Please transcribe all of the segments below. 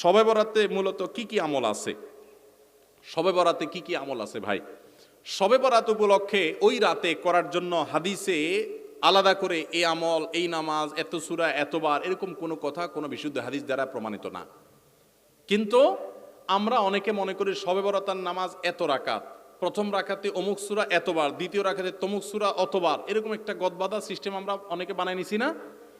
সবে বরাতে মূলত কি কি আমল আছে? সবে বরাতে কি কি আমল আছে ভাই? সবে বরাত উপলক্ষে ওই রাতে করার জন্য হাদিসে আলাদা করে এই আমল, এই নামাজ, এত সুরা, এতবার এরকম কোনো কথা, কোনো বিশুদ্ধ হাদিস দ্বারা প্রমাণিত না। কিন্তু আমরা অনেকে মনে করি সবে বরাতার নামাজ এত রাকাত। প্রথম রাখাতে অমুক সুরা এতবার, দ্বিতীয় রাখাতে তমুক সুরা অতবার, এরকম একটা গদবাদা সিস্টেম আমরা অনেকে বানাই নিছি না।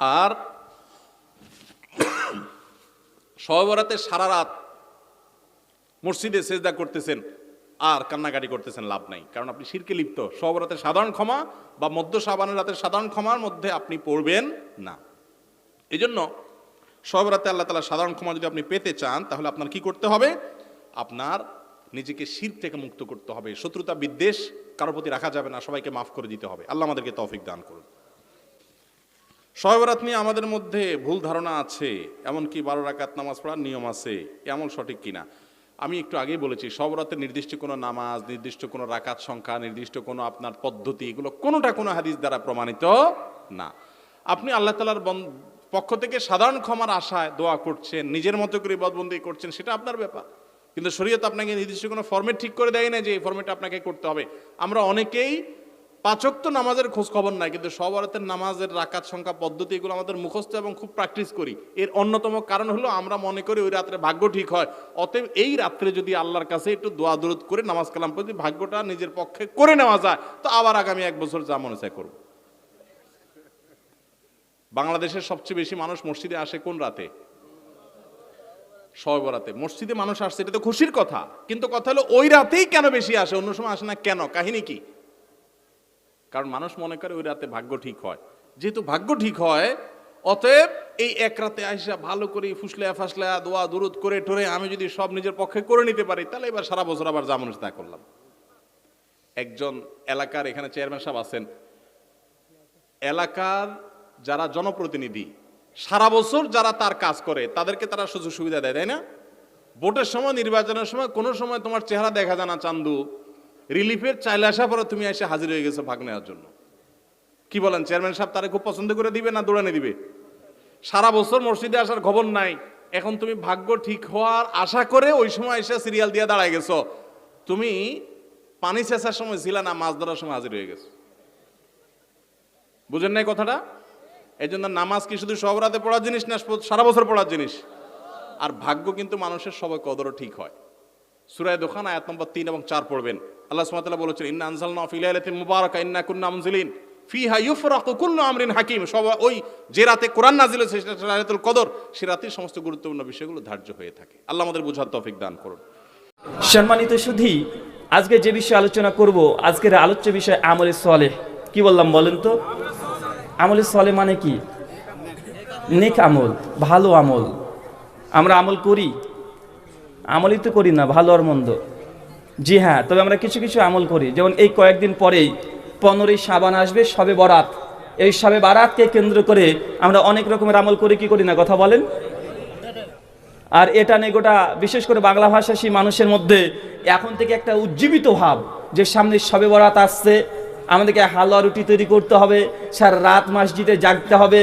আর সহবরাতে সারা রাত মসজিদে সেজদা করতেছেন, আর কান্নাকাটি করতেছেন, লাভ নাই। কারণ আপনি শিরকে লিপ্ত। সহবরাতের সাধারণ ক্ষমা বা মধ্য সাবানের রাতের সাধারণ ক্ষমার মধ্যে আপনি পড়বেন না। এই জন্য সহবরাতে আল্লাহ তালা সাধারণ ক্ষমা যদি আপনি পেতে চান, তাহলে আপনার কি করতে হবে? আপনার নিজেকে শির থেকে মুক্ত করতে হবে। শত্রুতা বিদ্বেষ কারোর প্রতি রাখা যাবে না, সবাইকে মাফ করে দিতে হবে। আল্লাহ আমাদেরকে তৌফিক দান করুন। শহবরাত নিয়ে আমাদের মধ্যে ভুল ধারণা আছে, এমনকি বারো রাকাত নামাজ পড়ার নিয়ম আছে, এমন সঠিক কিনা? আমি একটু আগেই বলেছি সবরাতের নির্দিষ্ট কোনো নামাজ, নির্দিষ্ট কোনো রাকাত সংখ্যা, নির্দিষ্ট কোনো আপনার পদ্ধতি, এগুলো কোনোটা কোনো হাদিস দ্বারা প্রমাণিত না। আপনি আল্লাহ তালার পক্ষ থেকে সাধারণ ক্ষমার আশায় দোয়া করছেন, নিজের মতো করে বদবন্দি করছেন, সেটা আপনার ব্যাপার। কিন্তু শরীয়ত আপনাকে নির্দিষ্ট কোনো ফর্মেট ঠিক করে দেয় না যে এই ফর্মেট আপনাকে করতে হবে। আমরা অনেকেই পাচক তো নামাজের খোঁজ খবর নাই, কিন্তু সবরাতের নামাজের রাকাত সংখ্যা পদ্ধতি এগুলো আমাদের মুখস্থ এবং খুব প্র্যাকটিস করি। এর অন্যতম কারণ হলো আমরা মনে করি ওই রাত্রে ভাগ্য ঠিক হয়, অতএব এই রাত্রে যদি আল্লাহর কাছে একটু দোয়া দূরত করে নামাজ কালাম যদি ভাগ্যটা নিজের পক্ষে করে নেওয়া যায়, তো আবার আগামী এক বছর যা মনে চায় করব। বাংলাদেশের সবচেয়ে বেশি মানুষ মসজিদে আসে কোন রাতে? সবরাতে মসজিদে মানুষ আসছে, এটা তো খুশির কথা, কিন্তু কথা হলো ওই রাতেই কেন বেশি আসে? অন্য সময় আসে না কেন? কাহিনী কি? কারণ মানুষ মনে করে ওই রাতে ভাগ্য ঠিক হয়। যেহেতু ভাগ্য ঠিক হয়, অতএব এই এক রাতে আইসা ভালো করে ফুসলে ফাসলা দোয়া দূরত করে টরে আমি যদি সব নিজের পক্ষে করে নিতে পারি, তাহলে এবার সারা বছর আবার যা তা করলাম। একজন এলাকার এখানে চেয়ারম্যান সাহেব আছেন। এলাকার যারা জনপ্রতিনিধি, সারা বছর যারা তার কাজ করে, তাদেরকে তারা সুযোগ সুবিধা দেয়, তাই না? ভোটের সময়, নির্বাচনের সময় কোনো সময় তোমার চেহারা দেখা যায় না, চান্দু। রিলিফের চাইলে আসা পরে তুমি এসে হাজির হয়ে গেছো ভাগ নেওয়ার জন্য। কি বলেন, চেয়ারম্যান সাহেব তারা খুব পছন্দ করে দিবে না দৌড়ানে দিবে? সারা বছর মসজিদে আসার খবর নাই। এখন তুমি ভাগ্য ঠিক হওয়ার আশা করে ওই সময় এসে সিরিয়াল দিয়ে দাঁড়ায় গেছো। তুমি পানি চেঁচার সময় ছিল না, মাছ ধরার সময় হাজির হয়ে গেছো। বুঝেন নাই কথাটা? এই জন্য নামাজ কি শুধু সব রাতে পড়ার জিনিস না, সারা বছর পড়ার জিনিস? আর ভাগ্য কিন্তু মানুষের সবাই কদরও ঠিক হয়। সুরায় দোকান আয়াত নম্বর তিন এবং চার পড়বেন। আল্লাহ সুমাতাল্লাহ বলেছেন, ইন্না আনসাল নফিলাইলাতিন মুবারাকা, ইন্না কুন্না মুনজিলিন ফিহা ইউফরাকু কুল্লু আমরিন হাকিম। সব ওই যে রাতে কোরআন নাজিল হয়েছে কদর। সে রাতেই সমস্ত গুরুত্বপূর্ণ বিষয়গুলো ধার্য হয়ে থাকে। আল্লাহ আমাদের বোঝার তৌফিক দান করুন। সম্মানিত সুধী, আজকে যে বিষয়ে আলোচনা করব, আজকের আলোচ্য বিষয় আমলে সলে কি বললাম বলেন তো? আমলে সলে মানে কি? নেক আমল, ভালো আমল। আমরা আমল করি? আমলই তো করি না, ভালো আর মন্দ। জি হ্যাঁ তবে আমরা কিছু কিছু আমল করি। যেমন এই কয়েকদিন পরেই পনেরোই সাবান আসবে, সবে বরাত। এই সবে বারাতকে কেন্দ্র করে আমরা অনেক রকমের আমল করি, কি করি না, কথা বলেন? আর এটা নিয়ে গোটা, বিশেষ করে বাংলা ভাষাসী মানুষের মধ্যে এখন থেকে একটা উজ্জীবিত ভাব যে সামনে সবে বরাত আসছে, আমাদেরকে হালুয়া রুটি তৈরি করতে হবে, সারা রাত মসজিদে জাগতে হবে,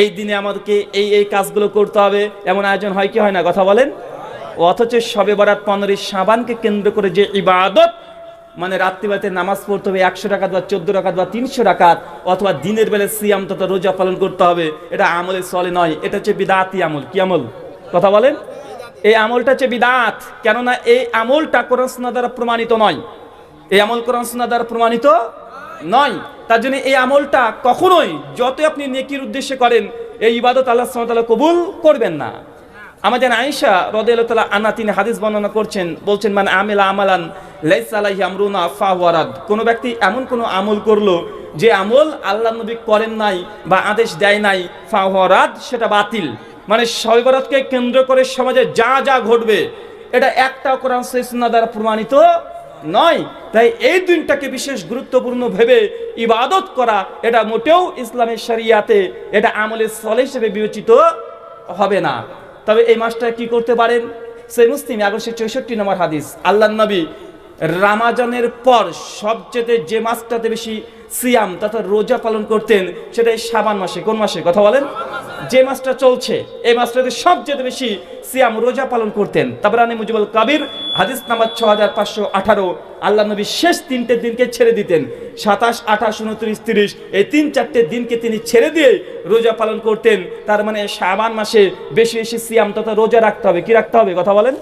এই দিনে আমাদেরকে এই এই কাজগুলো করতে হবে। এমন আয়োজন হয় কি, হয় না, কথা বলেন? অথচ সবে বরাত পনেরোই সাবানকে কেন্দ্র করে যে ইবাদত মানে রাত্রিবেলাতে নামাজ পড়তে হবে একশো টাকা বা চোদ্দ টাকা বা তিনশো টাকাত অথবা দিনের বেলা সিয়াম তথা রোজা পালন করতে হবে, এটা আমলের চলে নয়, এটা হচ্ছে বিদাতি আমল। কি আমল? কথা বলেন? এই আমলটা হচ্ছে বিদাত, কেননা এই আমলটা কোরআন দ্বারা প্রমাণিত নয়। এই আমল কোরআন দ্বারা প্রমাণিত নয়। তার জন্য এই আমলটা কখনোই, যতই আপনি নেকির উদ্দেশ্যে করেন, এই ইবাদত আল্লাহ সুবহানাহু কবুল করবেন না। আমাদের আয়েশা তাআলা আনা তিনি হাদিস বর্ণনা করছেন, বলছেন মানে আমেলা আমালান লাইসা আলাইহি আমরুনা ফাওয়ারাদ কোন ব্যক্তি এমন কোন আমল করল যে আমল আল্লাহ নবী করেন নাই বা আদেশ দেয় নাই ফাহরাত সেটা বাতিল। মানে শবে কেন্দ্র করে সমাজে যা যা ঘটবে, এটা একটা কোরআন সুন্নাহ দ্বারা প্রমাণিত নয়। তাই এই দিনটাকে বিশেষ গুরুত্বপূর্ণ ভেবে ইবাদত করা, এটা মোটেও ইসলামের শরিয়াতে এটা আমলের সলে হিসেবে বিবেচিত হবে না। তবে এই মাসটা কি করতে পারেন? সে মুসলিম একশো চৌষট্টি নম্বর হাদিস। আল্লাহ নবী রামাজানের পর সবচেয়ে যে মাসটাতে বেশি সিয়াম তথা রোজা পালন করতেন, সেটাই সাবান মাসে। কোন মাসে? কথা বলেন। যে মাসটা চলছে, এই মাসটাতে সবচেয়ে বেশি সিয়াম রোজা পালন করতেন। তাবরানি মুজিবুল কাবির হাদিস নাম্বার ছ হাজার পাঁচশো আঠারো। আল্লাহ নবী শেষ তিনটে দিনকে ছেড়ে দিতেন। সাতাশ, আঠাশ, উনত্রিশ, তিরিশ, এই তিন চারটে দিনকে তিনি ছেড়ে দিয়ে রোজা পালন করতেন। তার মানে শাবান মাসে বেশি বেশি সিয়াম তথা রোজা রাখতে হবে। কি রাখতে হবে? কথা বলেন।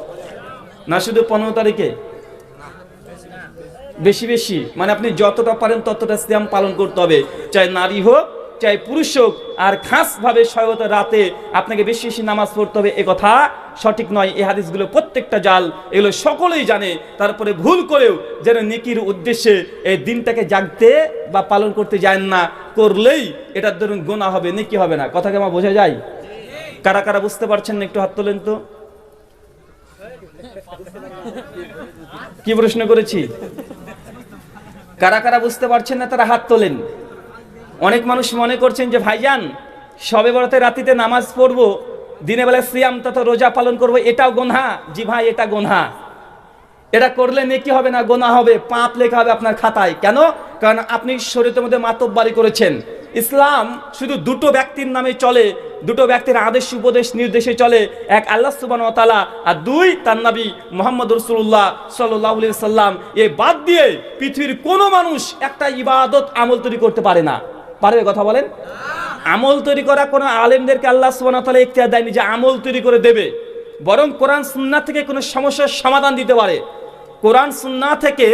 না, শুধু পনেরো তারিখে? বেশি বেশি। মানে আপনি যতটা পারেন ততটা সিয়াম পালন করতে হবে। চাই নারী হোক চাই পুরুষ হোক, আর খাসভাবে সয়বত রাতে আপনাকে বেশি বেশি নামাজ পড়তে হবে, এ কথা সঠিক নয়। এই হাদিসগুলো প্রত্যেকটা জাল, এগুলো সকলেই জানে। তারপরে ভুল করেও যেন নিকির উদ্দেশ্যে এই দিনটাকে জাগতে বা পালন করতে যায় না, করলেই এটার ধরুন গোনা হবে, নেকি হবে না। কথাকে আমার বোঝা যায়? কারা কারা বুঝতে পারছেন না, একটু হাত তোলেন তো। কি প্রশ্ন করেছি? কারা কারা বুঝতে পারছেন না, তারা হাত তোলেন। অনেক মানুষ মনে করছেন যে, ভাইজান, সবে বরাতে রাতিতে নামাজ পড়ব দিনের বেলায় সিয়াম তথা রোজা পালন করব, এটাও গোনহা? জি ভাই, এটা গোনহা। এটা করলে নেকি হবে না গোনা হবে, পাপ লেখা হবে আপনার খাতায়। কেন? কারণ আপনি শরীরের মধ্যে মাতব্বারি করেছেন। ইসলাম শুধু দুটো ব্যক্তির নামে চলে, দুটো ব্যক্তির আদেশ, উপদেশ, নির্দেশে চলে, এক আল্লাহ সুবান তালা আর দুই তার নবী মোহাম্মদ রসুল্লাহ সাল্লাহ সাল্লাম এ বাদ দিয়ে পৃথিবীর কোনো মানুষ একটা ইবাদত আমল তৈরি করতে পারে না। পারবে কথা বলেন? আমল তৈরি করা কোনো আলেমদেরকে আল্লাহ সুবান তালা ইখতিয়ার দেয়নি যে আমল তৈরি করে দেবে। বরং কোরআন সুন্না থেকে কোনো সমস্যার সমাধান দিতে পারে। কোরআন সুন্না থেকে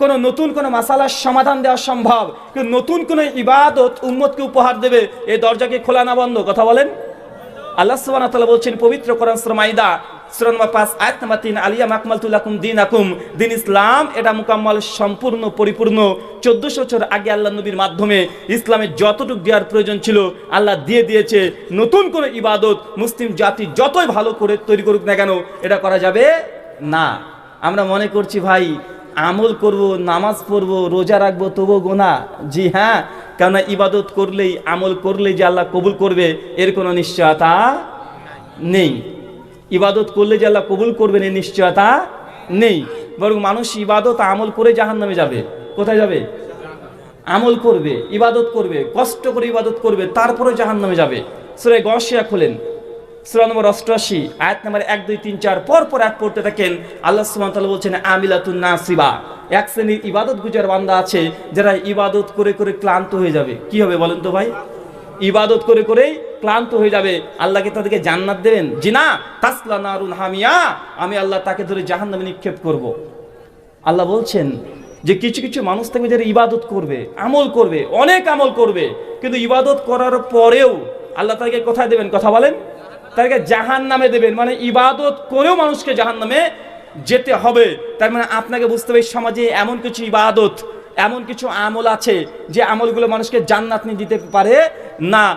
কোনো নতুন কোনো মাসালার সমাধান দেওয়া সম্ভব। কিন্তু নতুন কোনো ইবাদত উম্মতকে উপহার দেবে এই দরজাকে খোলা না বন্ধ? কথা বলেন? আল্লাহ সুবহানাহু ওয়া তাআলা বলছেন, পবিত্র কোরআন সূরা মাইদা সূরা নম্বর 5 আয়াত নম্বর 3 আলিয়া লাকুম দীনাকুম। দিন ইসলাম, এটা সম্পূর্ণ পরিপূর্ণ। 1400 বছর আগে আল্লাহ নবীর মাধ্যমে ইসলামের যতটুকু দেওয়ার প্রয়োজন ছিল, আল্লাহ দিয়ে দিয়েছে নতুন কোনো ইবাদত, মুসলিম জাতি যতই ভালো করে তৈরি করুক না কেন, এটা করা যাবে না। আমরা মনে করছি, ভাই, আমল করব, নামাজ পড়ব, রোজা রাখব তবু গোনা। জি হ্যাঁ কেননা ইবাদত করলেই, আমল করলেই যে আল্লাহ কবুল করবে, এর কোনো নিশ্চয়তা নেই। ইবাদত করলে যে আল্লাহ কবুল করবেন, এর নিশ্চয়তা নেই। বরং মানুষ ইবাদত, আমল করে জাহান নামে যাবে। কোথায় যাবে? আমল করবে, ইবাদত করবে, কষ্ট করে ইবাদত করবে, তারপরে জাহান নামে যাবে। সুরে গসিয়া খোলেন। সুরা নম্বর অষ্টআশি, আয়াত নম্বর এক, দুই, তিন, চার, পর পর এক পড়তে থাকেন। আল্লাহ ওয়া তাআলা বলছেন, আমিলাতুন নাসিবা। এক শ্রেণির ইবাদত গুজার বান্দা আছে, যারা ইবাদত করে করে ক্লান্ত হয়ে যাবে। কি হবে বলেন তো ভাই? ইবাদত করে করেই ক্লান্ত হয়ে যাবে। আল্লাহকে তাদেরকে জান্নাত দেবেন? জি না। তাসলা নারুন হামিয়া। আমি আল্লাহ তাকে ধরে জাহান্নামে নিক্ষেপ করব। আল্লাহ বলছেন যে কিছু কিছু মানুষ থাকবে যারা ইবাদত করবে, আমল করবে, অনেক আমল করবে, কিন্তু ইবাদত করার পরেও আল্লাহ তাকে কোথায় দেবেন? কথা বলেন। তাকে জাহান নামে দেবেন। মানে ইবাদত করেও মানুষকে জাহান নামে যেতে হবে। তার মানে আপনাকে বুঝতে হবে, সমাজে এমন কিছু ইবাদত, এমন কিছু আমল আছে, যে আমলগুলো মানুষকে জান্নাত নিয়ে দিতে পারে না।